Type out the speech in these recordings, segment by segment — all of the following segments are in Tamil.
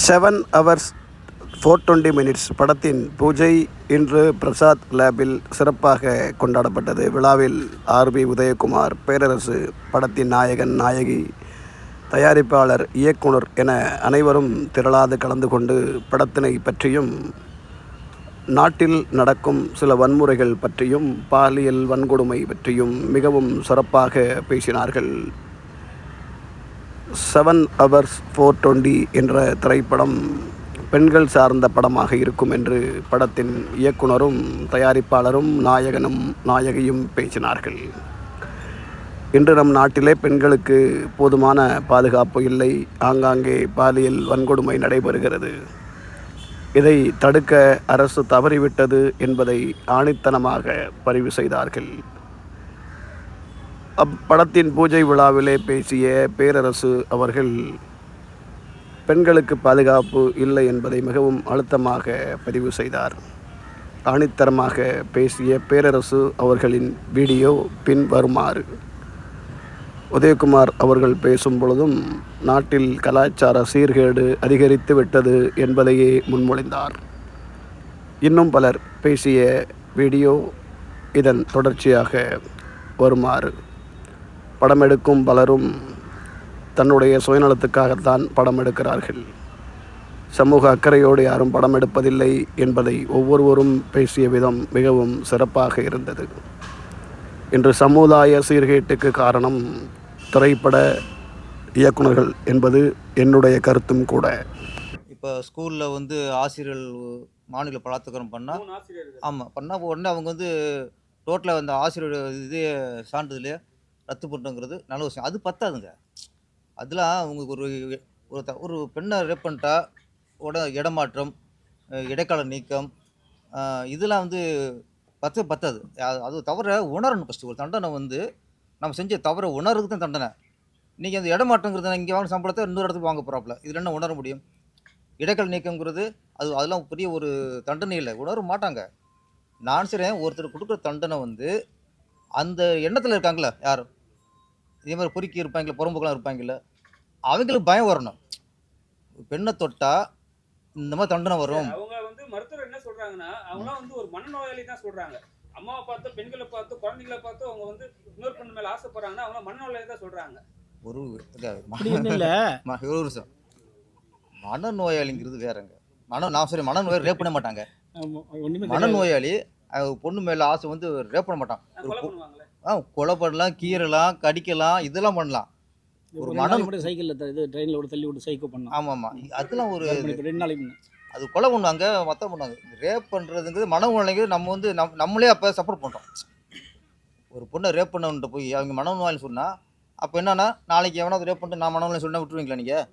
Seven hours four twenty minutes படத்தின் பூஜை இன்று பிரசாத் லேபில் சிறப்பாக கொண்டாடப்பட்டது. விழாவில் ஆர்பி உதயகுமார் பேரரசு படத்தின் நாயகன் நாயகி தயாரிப்பாளர் இயக்குனர் என அனைவரும் திரளாது கலந்து கொண்டு படத்தினை பற்றியும் நாட்டில் நடக்கும் சில வன்முறைகள் பற்றியும் பாலியல் வன்கொடுமை பற்றியும் மிகவும் சிறப்பாக பேசினார்கள். செவன் ஹவர்ஸ் ஃபோர் டுவெண்ட்டி என்ற திரைப்படம் பெண்கள் சார்ந்த படமாக இருக்கும் என்று படத்தின் இயக்குனரும் தயாரிப்பாளரும் நாயகனும் நாயகியும் பேசினார்கள். இன்று நம் நாட்டிலே பெண்களுக்கு போதுமான பாதுகாப்பு இல்லை. ஆங்காங்கே பாலியல் வன்கொடுமை நடைபெறுகிறது. இதை தடுக்க அரசு தவறிவிட்டது என்பதை ஆணித்தனமாக பதிவு செய்தார்கள். அப்படத்தின் பூஜை விழாவிலே பேசிய பேரரசு அவர்கள் பெண்களுக்கு பாதுகாப்பு இல்லை என்பதை மிகவும் அழுத்தமாக பதிவு செய்தார். ஆணித்தரமாக பேசிய பேரரசு அவர்களின் வீடியோ பின் வருமாறு. உதயகுமார் அவர்கள் பேசும் பொழுதும் நாட்டில் கலாச்சார சீர்கேடு அதிகரித்து விட்டது என்பதையே முன்மொழிந்தார். இன்னும் பலர் பேசிய வீடியோ இதன் தொடர்ச்சியாக வருமாறு. படம் எடுக்கும் பலரும் தன்னுடைய சுயநலத்துக்காகத்தான் படம் எடுக்கிறார்கள் சமூக அக்கறையோடு யாரும் படம் எடுப்பதில்லை என்பதை ஒவ்வொருவரும் பேசிய விதம் மிகவும் சிறப்பாக இருந்தது. இன்று சமுதாய சீர்கேட்டுக்கு காரணம் திரைப்பட இயக்குனர்கள் என்பது என்னுடைய கருத்தும் கூட. இப்போ ஸ்கூலில் வந்து ஆசிரியர்கள் மாநில பலாத்காரம் பண்ணால் மூணு ஆசிரியர்கள். ஆமாம் பண்ணால் உடனே அவங்க வந்து டோட்டலாக அந்த ஆசிரியர் இதே சான்றிதழே ரத்து பண்ணுறோங்கிறது நல்ல விஷயம். அது பத்தாதுங்க. அதெல்லாம் அவங்களுக்கு ஒரு ஒரு த- ஒரு பெண்ணை ரேப் பண்ணிட்டா உட இடமாற்றம் இடைக்கால நீக்கம் இதெல்லாம் வந்து பத்து பத்தாது. அது- தவிர உணரணும் ஃபஸ்ட்டு ஒரு தண்டனை வந்து நம்ம செஞ்ச தவிர உணர்றதுக்கு தான் தண்டனை. நீங்கள் அந்த இடமாற்றங்கிறது இங்கே வாங்க சம்பளத்தை இன்னொரு இடத்துக்கு வாங்க போகிறாப்புல இதில் என்ன உணர முடியும்? இடைக்கல் நீக்கங்கிறது அது அதெல்லாம் பெரிய ஒரு தண்டனை இல்லை. உணர மாட்டாங்க. நான் சரி ஒருத்தர் கொடுக்குற தண்டனை வந்து அந்த எண்ணத்தில் இருக்காங்களே யார் இதே மாதிரி பொறுக்கி இருப்பாங்களே புறம்போக்கெல்லாம் இருப்பாங்கல்ல அவங்களுக்கு பயம் வரணும். பெண்ணை தொட்டா இந்த மாதிரி தண்டனை வரும். அவங்க வந்து மருத்துவர் என்ன சொல்றாங்கன்னா அவங்களாம் வந்து ஒரு மனநோயாளி தான் சொல்றாங்க. அம்மாவை பார்த்து பெண்களை பார்த்து குழந்தைகளை பார்த்து அவங்க வந்து இன்னொரு பெண் மேல ஆசைப்படுறாங்கன்னா அவங்க மனநோயாளி தான் சொல்றாங்க. ஒரு ஒரு நிமிஷம். மனநோயாளிங்கிறது வேறங்க. மன நான் சரி மனநோயாளி ரேப் பண்ண மாட்டாங்க. மனநோயாளி பொண்ணு மேல ஆசை வந்து ரேப் பண்ண மாட்டான். ஆ கொலை பண்ணலாம் கீறலாம் கடிக்கலாம் இதெல்லாம் பண்ணலாம். ஒரு மனம்- மட்டும் சைக்கிளில் இது ட்ரெயினில் விட்டு தள்ளி விட்டு சைக்கோ பண்ணான் ஆமாம். ஆமாம் அதெல்லாம் ஒரு ரெண்டு நாளைக்கு. அது கொலை பண்ணுவாங்க மற்ற பண்ணுவாங்க ரேப் பண்ணுறதுங்கிறது மனநோயாளிங்கிறது நம்ம வந்து நம் நம்மளே அப்போ சப்போர்ட் பண்ணுறோம் ஒரு பொண்ணை ரேப் பண்ணவன்ட்ட போய் அவங்க மனநோயாளி சொன்னால் அப்போ என்னன்னா நாளைக்கு எவனாவது ரேப் பண்ணிட்டு நான் மனநோயாளி சொன்னால் விட்டுருவீங்களா நீங்கள்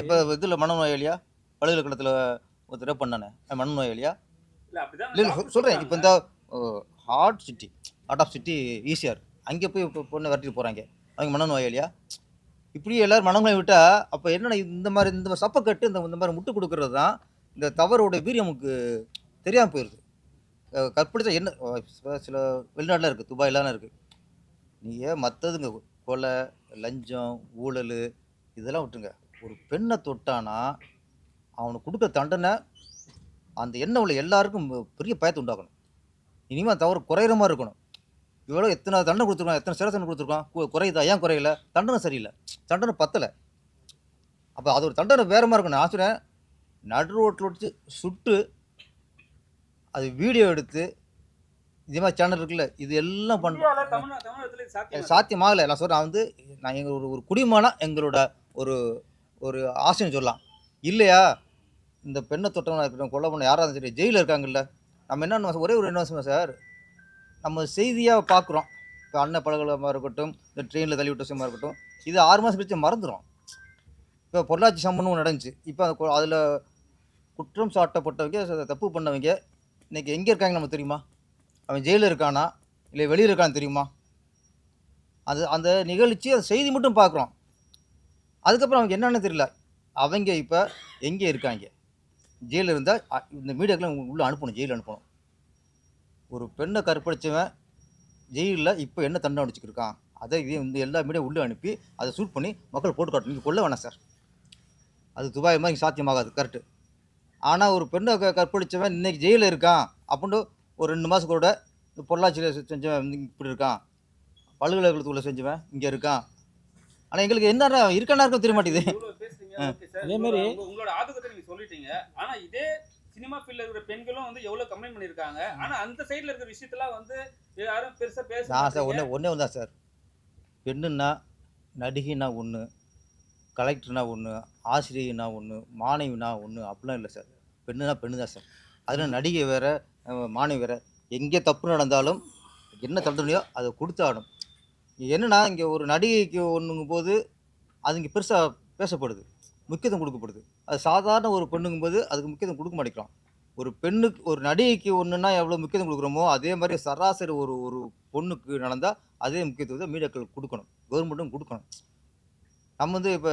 இப்போ இதில் மனநோயாளியா பல்கலைக்கழகத்தில் ஒருத்தர் ரேப் பண்ணானே மனநோயாளியா இல்ல அப்படிதான் இல்லை இல்லை சொல்கிறேன் இப்போ இந்த heart city heart of city ECR அங்கே போய் இப்போ பொண்ணை விரட்டிட்டு போகிறாங்க அவங்க மனநோயாளியா இப்படியே எல்லோரும் மனநோய் விட்டால் அப்போ என்னென்ன இந்த மாதிரி இந்த மாதிரி சப்பை கட்டு இந்த இந்த மாதிரி முட்டு கொடுக்கறது தான் இந்த தவறோட வீரியம் நமக்கு தெரியாமல் போயிடுது கற்பழித்த என்ன சில- வெளிநாட்டில் இருக்குது துபாயிலாம் இருக்குது நீங்கள் மற்றதுங்க கொலை லஞ்சம் ஊழல் இதெல்லாம் விட்டுங்க ஒரு பெண்ணை தொட்டானா அவனுக்கு கொடுக்குற தண்டனை அந்த எண்ணம் உள்ள எல்லாருக்கும் பெரிய பயத்தை உண்டாக்கணும். இனிமேல் தவறு குறையிற மாதிரி இருக்கணும். இவ்வளோ எத்தனை தண்டனை கொடுத்துருக்கோம் எத்தனை சிறை தண்டனை கொடுத்துருக்கோம் குறையுதா ஏன் குறையல? தண்டனை சரியில்லை. தண்டனை பத்தலை. அப்போ அது ஒரு தண்டனை வேற மாதிரி இருக்கணும். ஆசிரியர் நடு ரோட்டில் வச்சு சுட்டு அது வீடியோ எடுத்து இதே மாதிரி சேனல் இருக்குல்ல இது எல்லாம் பண்ண இந்தியாவுல தமிழ்நா தமிழகத்துல இது சாத்தியம் சாத்தியமாகலை. நான் சொல்கிறேன் வந்து நான் எங்கள் ஒரு ஒரு குடிமனா எங்களோட ஒரு ஒரு ஆசைன்னு சொல்லலாம். இல்லையா? இந்த பெண்ணை தொட்டவனா இருக்கட்டும் கொலை பண்ண யாராக இருந்தாலும் சரி ஜெயிலில் இருக்காங்கல்ல? நம்ம என்ன ஒரே ஒரு என்ன சார்? நம்ம செய்தியாக பார்க்குறோம் இப்போ அன்ன பழகலமாக இருக்கட்டும் இந்த ட்ரெயினில் தள்ளி விட்ட விஷயமா இருக்கட்டும் இது ஆறு மாதம் கழிச்சு மறந்துடும் இப்போ பொள்ளாச்சி சம்பவம் நடந்துச்சு. இப்போ அதில் குற்றம் சாட்டப்பட்டவங்க தப்பு பண்ணவங்க இன்றைக்கி எங்கே இருக்காங்க நமக்கு தெரியுமா? அவன் ஜெயிலில் இருக்கானா? இல்லை வெளியில் இருக்கான்னு தெரியுமா? அது அந்த நிகழ்ச்சி அந்த செய்தி மட்டும் பார்க்குறோம் அதுக்கப்புறம் அவங்க என்னென்னு தெரியல. அவங்க இப்போ எங்கே இருக்காங்க? ஜெயிலில் இருந்தால் இந்த மீடியாக்கெலாம் உள்ளே அனுப்பணும் ஜெயிலில் அனுப்பணும். ஒரு பெண்ணை கற்பழிச்சவன் ஜெயிலில் இப்போ என்ன தண்டனை அடிச்சுக்கிருக்கான் அதை இதே இந்த எல்லா மீடியா உள்ளே அனுப்பி அதை ஷூட் பண்ணி மக்கள் போட்டு காட்டணும். நீங்கள் கொல்ல வேணாம் சார். அது துபாய் மாதிரி இங்கே சாத்தியமாகாது கரெக்டு ஆனால் ஒரு பெண்ணை க கற்பழிச்சவன் இன்னைக்கு ஜெயிலில் இருக்கான் அப்படின்னு ஒரு ரெண்டு மாதம் கூட இந்த பொள்ளாச்சியில் செஞ்சவன் இப்படி இருக்கான். பல்கலைக்கழகத்துக்குள்ளே செஞ்சவன் இங்கே இருக்கான். ஆனால் எங்களுக்கு என்ன இருக்கானா இருக்கும் தெரிய மாட்டேங்குது. அதே மாதிரி- உங்க- உங்களோட ஆதங்கத்தை நீங்க சொல்லிட்டீங்க. ஆனா இதே சினிமா ஃபீல்ட்ல இருக்கிற பெண்களும் வந்து எவ்வளவு கம்ப்ளைண்ட் பண்ணிருக்காங்க ஆனா அந்த சைடுல இருக்கிற விஷயத்தெல்லாம் வந்து யாரும் பெருசா பேச நான் சார். ஒன்றே ஒன்று தான் சார். பெண்ணுன்னா நடிகைனா ஒன்று கலெக்டர்னா ஒன்று ஆசிரியர்னா ஒன்று மாணவினா ஒன்று அப்படிலாம் இல்லை சார். பெண்ணுனா பெண்ணு தான் சார். அதில் நடிகை வேறு மாணவி வேறு. எங்கே தப்பு நடந்தாலும் என்ன தண்டனையோ அதை கொடுத்தாடும் என்னன்னா இங்கே ஒரு நடிகைக்கு ஒன்றுங்கும் போது அது இங்கே பெருசாக பேசப்படுது. முக்கியத்துவம் கொடுக்கப்படுது. அது சாதாரண ஒரு பெண்ணுங்கும் போது அதுக்கு முக்கியத்துவம் கொடுக்க மாட்டேங்கிறோம் ஒரு பெண்ணுக்கு ஒரு நடிகைக்கு ஒன்றுனா எவ்வளோ முக்கியத்துவம் கொடுக்குறோமோ அதே மாதிரி சராசரி ஒரு ஒரு பொண்ணுக்கு நடந்தால் அதே முக்கியத்துவத்தை மீடியாக்கள் கொடுக்கணும். கவர்மெண்ட்டும் கொடுக்கணும். நம்ம வந்து இப்போ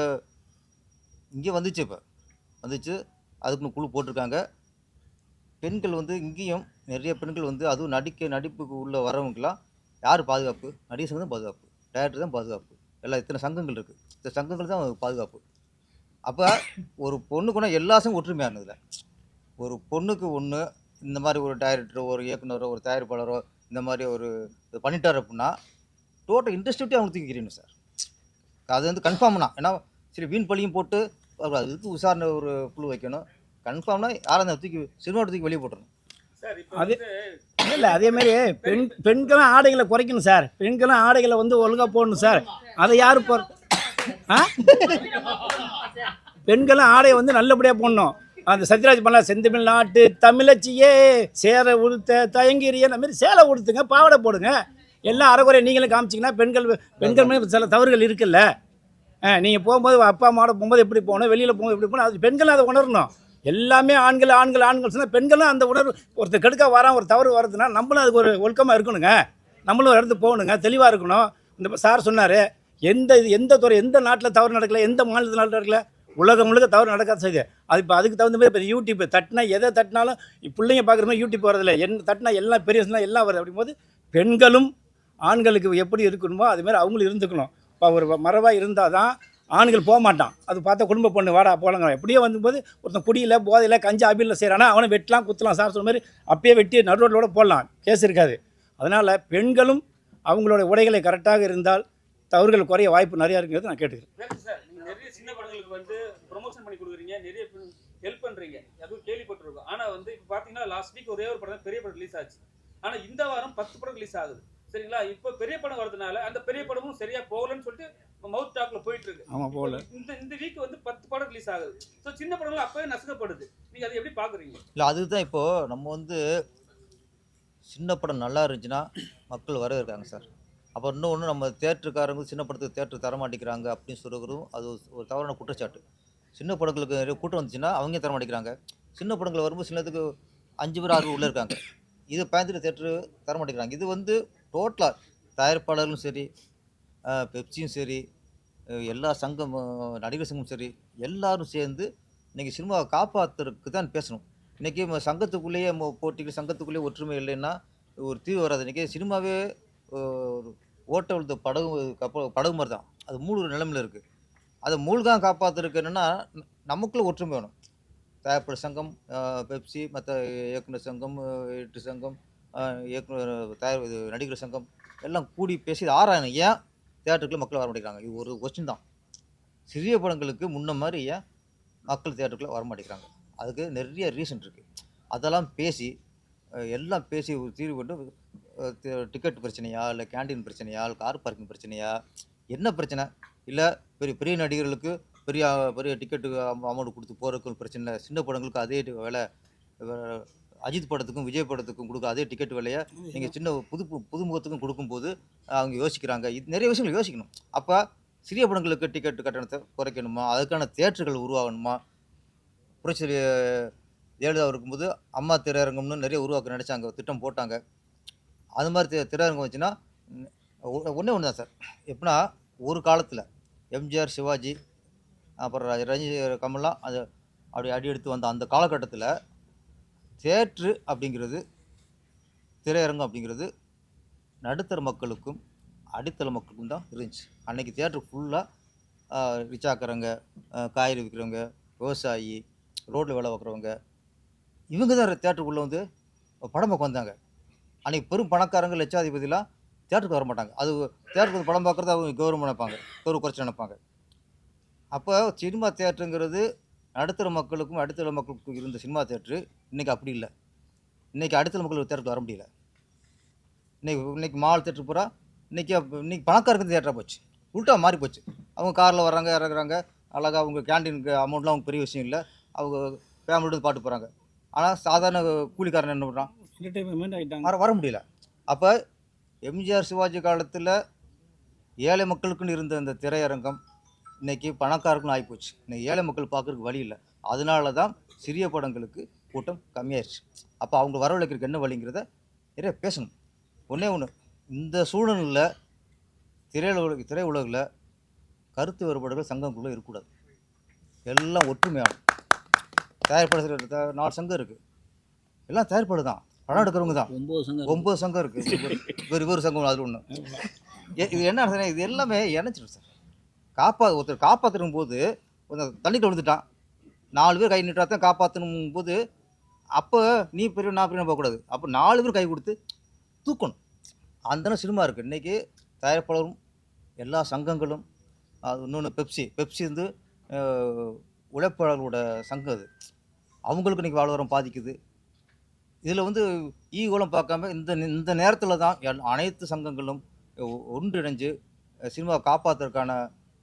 இங்கே வந்துச்சு இப்போ. வந்துச்சு அதுக்குன்னு குழு போட்டிருக்காங்க. பெண்கள் வந்து இங்கேயும் நிறைய பெண்கள் வந்து அதுவும் நடிக்க நடிப்புக்கு உள்ள வரவங்கலாம் யார் பாதுகாப்பு? நடிகர் சங்கம் தான் பாதுகாப்பு. டேரக்டர் தான் பாதுகாப்பு. எல்லாம் இத்தனை சங்கங்கள் இருக்குது இந்த சங்கங்கள் தான் பாதுகாப்பு. அப்போ ஒரு பொண்ணுக்குன்னா எல்லா சங்கம் ஒற்றுமையாக இருந்ததில்ல ஒரு பொண்ணுக்கு ஒன்று இந்த மாதிரி ஒரு டைரக்டரோ ஒரு இயக்குனரோ ஒரு தயாரிப்பாளரோ இந்த மாதிரி ஒரு இது பண்ணிட்டார் அப்படின்னா டோட்டல் இண்டஸ்ட்ரிட்டே அவங்க தூக்கிக்கிறீங்க சார். அது வந்து கன்ஃபார்ம்னா ஏன்னா சரி வீண் பழியும் போட்டு அதுக்கு விசாரணை ஒரு குழு வைக்கணும். கன்ஃபார்ம்னா யாரும் அந்த தூக்கி சினிமா தூக்கி வெளியே இப்போ அது- இல்லை அதே மாதிரி பெண் பெண்களும் ஆடைகளை குறைக்கணும் சார். பெண்களும் ஆடைகளை வந்து ஒழுங்காக போடணும் சார். அதை யார் போ ஆ? பெண்களும் ஆடையை வந்து நல்லபடியாக போடணும். அந்த சத்யராஜ் பண்ணலாம் செந்தமிழ் நாட்டு தமிழச்சியே சேரை உடுத்த தயங்கிறிய அந்த மாதிரி சேலை உடுத்துங்க பாவாடை போடுங்க. எல்லாம் அறகுறையை நீங்களும் காமிச்சிங்கன்னா பெண்கள் பெண்கள் மேலே சில தவறுகள் இருக்குல்ல. நீங்கள் போகும்போது அப்பா அம்மாவோட போகும்போது எப்படி போகணும் வெளியில் போகும்போது எப்படி போகணும் அது பெண்களும் அதை உணரணும். எல்லாமே ஆண்கள் ஆண்கள் ஆண்கள் சொன்னால் பெண்களும் அந்த உணர்வு ஒருத்தர் கெடுக்க வரான் ஒரு தவறு வருதுன்னா நம்மளும் அதுக்கு ஒரு ஒழுக்கமாக இருக்கணுங்க. நம்மளும் ஒரு இடத்துக்கு போகணுங்க தெளிவாக இருக்கணும். இந்த சார் சொன்னார் எந்த இது எந்த துறை எந்த நாட்டில் தவறு நடக்கல எந்த மாநிலத்தில் நடக்கல உலகம் முழுக்க தவறு நடக்காத செய்யுது அது இப்போ அதுக்கு தகுந்த மாதிரி இப்போ யூடியூப் தட்டினா எதை தட்டினாலும் பிள்ளைங்க பார்க்குற மாதிரி யூடியூப் வரதில்லை என் தட்டினா எல்லாம் பெரிய எல்லாம் வருது அப்படிங்கும்போது பெண்களும் ஆண்களுக்கு எப்படி இருக்கணுமோ அதுமாரி அவங்களும் இருந்துக்கணும். இப்போ ஒரு மரபாக இருந்தால் தான் ஆண்கள் போக மாட்டான். அது பார்த்தா குடும்ப பொண்ணு வாடா போலங்க எப்படியோ வந்தபோது ஒருத்தன் குடியில் போதையில் கஞ்சா அபியில் செய்கிறானா அவனை வெட்டலாம் குத்தலாம் சார் சொன்ன மாதிரி அப்பயே வெட்டி நடு போடலாம். கேஸ் இருக்காது. அதனால் பெண்களும் அவங்களோட உடைகளை கரெக்டாக இருந்தால் தவறுகள் குறைய வாய்ப்பு நிறையா இருக்கிறது நான் கேட்டுக்கிறேன் வேறு சார் நீங்க நிறைய சின்ன படங்களுக்கு வந்து ப்ரொமோஷன் பண்ணி கொடுக்குறீங்க நிறைய ஹெல்ப் பண்றீங்க. அதுவும் கேள்விப்பட்டிருக்கோம். ஆனா வந்து இப்போ பாத்தீங்கன்னா லாஸ்ட் வீக் ஒரே ஒரு படம் தான் பெரிய படம் ரிலீஸ் ஆச்சு. ஆனா இந்த வாரம் பத்து படம் ரிலீஸ் ஆகுது. சரிங்களா? இப்போ பெரிய படம் வரதுனால அந்த பெரிய படமும் சரியா போகலன்னு சொல்லிட்டு மவுத் டாக்ல போயிட்டு இருக்கு. ஆமாம் போகல. இந்த இந்த வீக் வந்து பத்து படம் ரிலீஸ் ஆகுது. ஸோ சின்ன படங்கள் அப்பவே நசுக்கப்படுது. நீங்க அதை எப்படி பாக்குறீங்க? இல்லை அதுதான் இப்போது நம்ம வந்து சின்ன படம் நல்லா இருந்துச்சுன்னா மக்கள் வரவேற்காங்க சார். அப்புறம் இன்னொன்று நம்ம தேட்டருக்காரங்க சின்ன படத்துக்கு தேட்டர் தர மாட்டேங்கிறாங்க அப்படின்னு சொல்கிறதும் அது ஒரு தவறான குற்றச்சாட்டு. சின்ன படங்களுக்கு நிறைய கூட்டம் வந்துச்சுன்னா அவங்க தர மாட்டேங்கிறாங்க. சின்ன படங்கள் வரும்போது சின்னத்துக்கு அஞ்சு பேர் ஆறு உள்ளே இருக்காங்க. இது பயந்துட்டு தேட்டரு தர மாட்டேங்கிறாங்க. இது வந்து டோட்டலாக தயாரிப்பாளர்களும் சரி பெப்சியும் சரி எல்லா சங்கம் நடிகர் சங்கமும் சரி எல்லாரும் சேர்ந்து இன்றைக்கி சினிமாவை காப்பாற்றுறதுக்கு தான் பேசணும். இன்றைக்கி சங்கத்துக்குள்ளேயே மோ- போட்டிகள் சங்கத்துக்குள்ளேயே ஒற்றுமை இல்லைன்னா ஒரு தீவு வராது இன்றைக்கி சினிமாவே ஒரு ஓட்ட உழுத்த படகு கப்ப படகு மாதிரி தான். அது மூழ்கிற நிலைமையில் இருக்குது அதை மூழ்கான் காப்பாற்றுறதுக்கு என்னென்னா நமக்குள்ள ஒற்றுமை வேணும். தயாரிப்பு சங்கம் பெப்சி மற்ற இயக்குனர் சங்கம் எட்டு சங்கம் இயக்குனர் தயார் இது நடிகர் சங்கம் எல்லாம் கூடி பேசி இதை ஆராயணும். ஏன்? தேட்டருக்குள்ளே மக்கள் வர மாட்டேங்கிறாங்க. இது ஒரு கொஸ்டின் தான். சிறிய படங்களுக்கு முன்ன மாதிரி ஏன் மக்கள் தேட்டருக்குள்ளே வர மாட்டேங்கிறாங்க? அதுக்கு நிறைய ரீசன் இருக்குது அதெல்லாம் பேசி எல்லாம் பேசி ஒரு தீர்வு கொண்டு டிக்கெட் பிரச்சனையா இல்லை கேண்டீன் பிரச்சனையா இல்லை கார் பார்க்கிங் பிரச்சனையா என்ன பிரச்சனை? இல்லை பெரிய பெரிய நடிகர்களுக்கு பெரிய பெரிய டிக்கெட்டு அமௌண்ட் கொடுத்து போகிறதுக்கு பிரச்சனை இல்லை. சின்ன படங்களுக்கு அதே வேலை அஜித் படத்துக்கும் விஜய் படத்துக்கும் கொடுக்க அதே டிக்கெட் விலையை நீங்கள் சின்ன புது பு- புதுமுகத்துக்கும் கொடுக்கும்போது அவங்க யோசிக்கிறாங்க. இது நிறைய விஷயங்கள் யோசிக்கணும். அப்போ சிறிய படங்களுக்கு டிக்கெட் கட்டணத்தை குறைக்கணுமா? அதுக்கான தேட்டர்கள் உருவாகணுமா? புரட்சி ஜெயலலிதா இருக்கும்போது அம்மா திரையரங்கம்னு நிறைய உருவாக்க நினச்சாங்க திட்டம் போட்டாங்க. அது மாதிரி தி- திரையரங்கம் வச்சுன்னா ஒன்றே ஒன்று தான் சார். எப்படின்னா ஒரு காலத்தில் எம்ஜிஆர் சிவாஜி அப்புறம் ர- கமல்லாம் அது அப்படி அடி எடுத்து வந்த அந்த காலகட்டத்தில் தேட்ரு அப்படிங்கிறது திரையரங்கம் அப்படிங்கிறது நடுத்தர மக்களுக்கும் அடித்தள மக்களுக்கும் தான் இருந்துச்சு. அன்றைக்கி தேட்ரு ஃபுல்லாக ரிச்சாக்கிறவங்க காய்கறி விற்கிறவங்க விவசாயி ரோட்டில் வேலை பார்க்குறவங்க இவங்க தான் தேட்டருக்குள்ளே வந்து படம் பார்க்க வந்தாங்க. அன்றைக்கி பெரும் பணக்காரங்க லட்சாதிபதிலாம் தேட்டருக்கு வர மாட்டாங்க. அது தேட்டருக்கு படம் பார்க்குறது அவங்க கௌரவம் நினைப்பாங்க. கௌரவ குறைச்சி நினைப்பாங்க. அப்போ சினிமா தேட்டருங்கிறது நடுத்தர மக்களுக்கும் அடுத்த மக்களுக்கும் இருந்த சினிமா தேட்டரு இன்றைக்கி அப்படி இல்லை. இன்றைக்கி அடுத்த மக்கள் தேட்டருக்கு வர முடியல. இன்னைக்கு இன்றைக்கி மால் தேட்டர் பூரா இன்றைக்கி இன்றைக்கி பணக்காரருக்கு தேட்டராக போச்சு. உல்ட்டா மாறி போச்சு. அவங்க காரில் வர்றாங்க இறங்குறாங்க. அழகாக அவங்க கேண்டீனுக்கு அமௌண்ட்லாம் அவங்க பெரிய விஷயம் இல்லை. அவங்க ஃபேமிலியோடு பாட்டு போகிறாங்க ஆனால் சாதாரண கூலிக்காரன் என்ன பண்ணுறான் ஆகிட்டாங்க வர வர முடியல. அப்போ எம்ஜிஆர் சிவாஜி காலத்தில் ஏழை மக்களுக்குன்னு இருந்த இந்த திரையரங்கம் இன்னைக்கு பணக்காரருக்குன்னு ஆகிப்போச்சு இன்னைக்கு ஏழை மக்கள் பார்க்குறதுக்கு வழி இல்லை. அதனால தான் சிறிய படங்களுக்கு கூட்டம் கம்மியாயிருச்சு. அப்போ அவங்க வரவழைக்கிறதுக்கு என்ன வழிங்கிறத நிறைய பேசணும். ஒன்றே ஒன்று இந்த சூழலில் திரையுலக திரையுலகில் கருத்து வேறுபாடுகள் சங்கங்களுக்குள்ளே இருக்கக்கூடாது. எல்லாம் ஒற்றுமையாகும் தயார்படுத்துகிற நாலு சங்கம் இருக்குது எல்லாம் தயாரிப்பாடு தான். படம் எடுக்கிறவங்க தான். ஒம்பது சங்கம் ஒன்பது சங்கம் இருக்கு. இவர் இவர் சங்கம் அது ஒன்று இது என்ன சார் இது எல்லாமே இணைச்சிடும் சார். காப்பா ஒருத்தர் காப்பாற்றணும் போது ஒருத்தன் தண்ணிட்டு விழுந்துட்டான். நாலு பேர் கை நீட்டா தான் காப்பாற்றணும் போது அப்போ நீ பெரிய நான் பெரிய போகக்கூடாது. அப்போ நாலு பேர் கை கொடுத்து தூக்கணும். அந்த சினிமா இருக்குது இன்றைக்கி தயாரிப்பாளரும் எல்லா சங்கங்களும் அது இன்னொன்று பெப்சி. பெப்சி வந்து உழைப்பாளர்களோட சங்கம் அது. அவங்களுக்கு இன்றைக்கி வாழ்வாரம் பாதிக்குது. இதில் வந்து ஈகோலம் பார்க்காம இந்த இந்த நேரத்தில் தான் அனைத்து சங்கங்களும் ஒன்றிணைஞ்சு சினிமாவை காப்பாற்றுறதுக்கான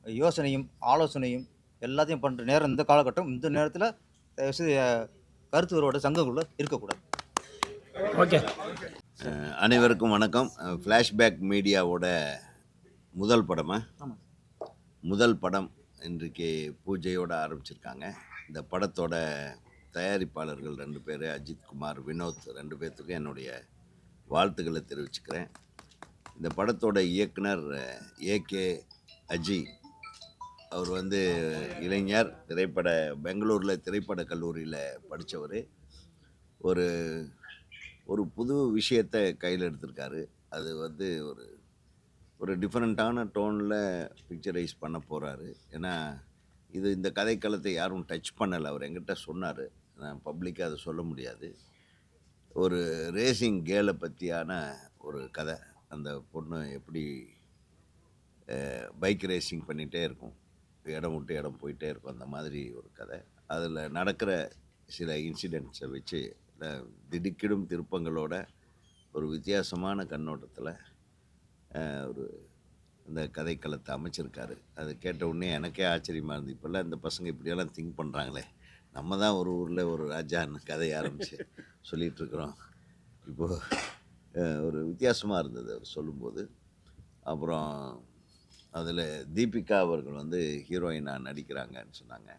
யோசனையும் ஆலோசனையும் எல்லாத்தையும் பண்ணுற நேரம் இந்த காலகட்டம். இந்த நேரத்தில் கருத்து வேறுபாடு சங்கங்களுள்ள இருக்கக்கூடாது. ஓகே. அனைவருக்கும் வணக்கம். ஃப்ளாஷ்பேக் மீடியாவோட முதல் படமா? ஆமாம். முதல் படம் இன்றைக்கு பூஜையோட ஆரம்பிச்சிருக்காங்க. இந்த படத்தோட தயாரிப்பாளர்கள் ரெண்டு பேர் அஜித் குமார் வினோத் ரெண்டு பேர்த்துக்கும் என்னுடைய வாழ்த்துக்களை தெரிவிச்சுக்கிறேன். இந்த படத்தோட இயக்குனர் ஏகே அஜி. அவர் வந்து இளைஞர் திரைப்பட பெங்களூரில் திரைப்பட கல்லூரியில் படித்தவர் ஒரு ஒரு புது விஷயத்தை கையில் எடுத்திருக்காரு. அது வந்து ஒரு ஒரு டிஃப்ரெண்ட்டான டோனில் பிக்சரைஸ் பண்ண போகிறாரு ஏன்னா இது இந்த கதைக்களத்தை யாரும் டச் பண்ணலை. அவர் எங்கிட்ட சொன்னார். நான் பப்ளிக்காக அதை சொல்ல முடியாது. ஒரு ரேசிங் கேலை பற்றியான ஒரு கதை. அந்த பொண்ணு எப்படி பைக் ரேசிங் பண்ணிகிட்டே இருக்கும். இடம் விட்டு இடம் போயிட்டே இருக்கும். அந்த மாதிரி ஒரு கதை. அதில் நடக்கிற சில இன்சிடெண்ட்ஸை வச்சு திடுக்கிடும் திருப்பங்களோட ஒரு வித்தியாசமான கண்ணோட்டத்தில் ஒரு இந்த கதைக்களத்தை அமைச்சிருக்காரு. அது கேட்ட உடனே எனக்கே ஆச்சரியமாக இருந்து இப்போல்லாம் இந்த பசங்க இப்படியெல்லாம் திங்க் பண்ணுறாங்களே நம்ம தான் ஒரு ஊரில் ஒரு ராஜான்னு கதையை ஆரம்பித்து சொல்லிகிட்ருக்குறோம் இப்போது ஒரு வித்தியாசமாக இருந்தது அவர் சொல்லும்போது. அப்புறம் அதில் தீபிகா அவர்கள் வந்து ஹீரோயினாக நடிக்கிறாங்கன்னு சொன்னாங்க.